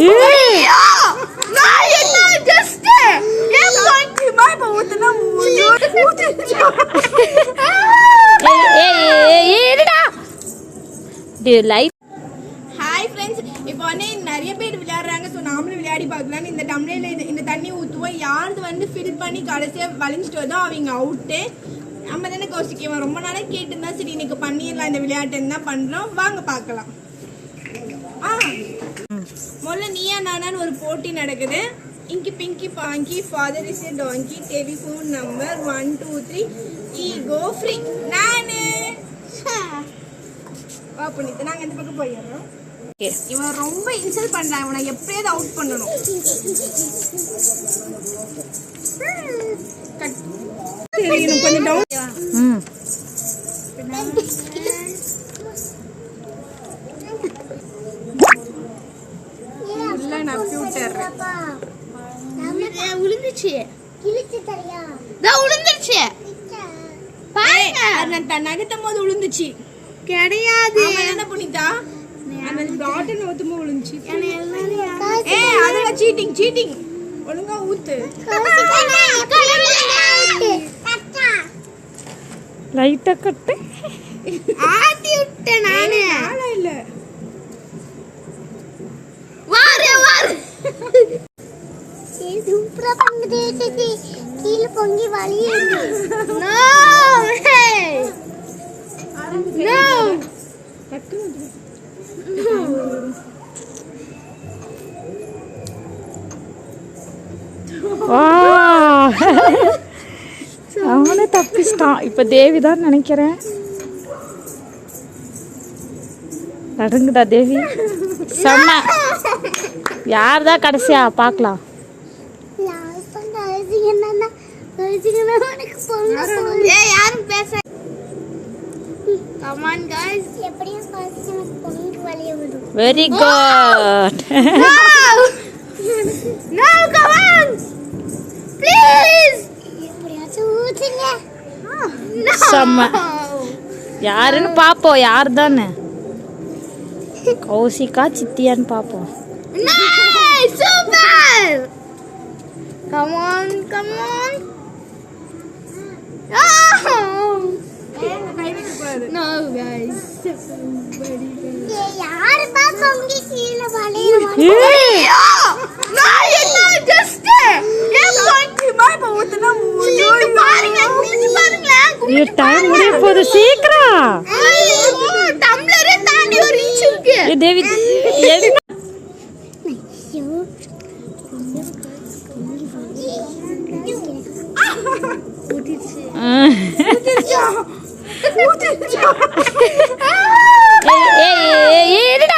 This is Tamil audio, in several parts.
ஏய், ஹாய் ஃப்ரெண்ட்ஸ் இப்போ வந்து நிறைய பேர் விளையாடுறாங்க. ஸோ நாமளும் விளையாடி பார்க்கலாம்னு இந்த டம்ளரில் இந்த தண்ணி ஊற்றுவோம் யாருது வந்து ஃபில் பண்ணி கடைசியாக வளைஞ்சிட்டு வருதோ அவங்க அவுட்டு நம்ம தானே கௌசிக்குவோம் ரொம்ப நாளாக கேட்டுருந்தா சரி இன்னைக்கு பண்ணிடலாம் இந்த விளையாட்டுன்னு தான் பண்ணுறோம் வாங்க பார்க்கலாம். ஆ. முதல்ல நீயா நானான்னு ஒரு போட்டி நடக்குது. Inky pinky ponky father is a donkey telephone number one two three ego free நானு. வா புனித்து நாங்கள் இந்த பக்கம் போயிடுறோம். இவன் ரொம்ப இன்சல்ட் பண்றான் இவனை எப்படியாவது அவுட் பண்ணணும். கட். கொஞ்சம் டவுன் விழுந்துச்சு கிழிச்சு தரியா? நான் விழுந்துருச்சு பாருங்க. நகட்டும் போது விழுந்துச்சு கிடையாது. என்ன புனிதா? அந்த பாட்டில் ஊத்துமோ விழுந்துச்சு ஏ அதெல்லாம் சீட்டிங் சீட்டிங் ஒழுங்கா ஊத்து. லைட்டா கட்டு. ஆட்டி விட்டேன் நானு. ஆளா இல்ல. வாரு வாரு. பண்ணுது? கீழே பொங்கி நோ நோ அவனே தப்பிச்சிட்டான். இப்ப தேவி தான் நினைக்கிறேன். நடுங்குடா தேவி. செம்ம. யார் தான் கடைசியா? பார்க்கலாம். யாரும் பேச கம் ஆன் गाइस எப்படியும் கடைசி எனக்கு பொங்கி வழிய விடும் very good no no come on please எப்படியாச்சும் ஊத்துங்க செம்ம யாருன்னு பார்ப்போம் யார் தானே கௌசிகா சித்தியான்னு பார்ப்போம் நைஸ் சூப்பர் கம் ஆன் பாருங்களேன் ஐயோ டைம் முடிய போகுது சீக்கிரம் டம்ளரே தாண்டி ஒரு இன்ச் இருக்கு. தேவி என்ன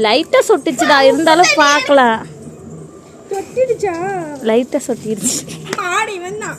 லைட்டா சொட்டுச்சுடா இருந்தாலும் பார்க்கலாம். லைட்டா சொட்டிருச்சு ஆடி வந்தான்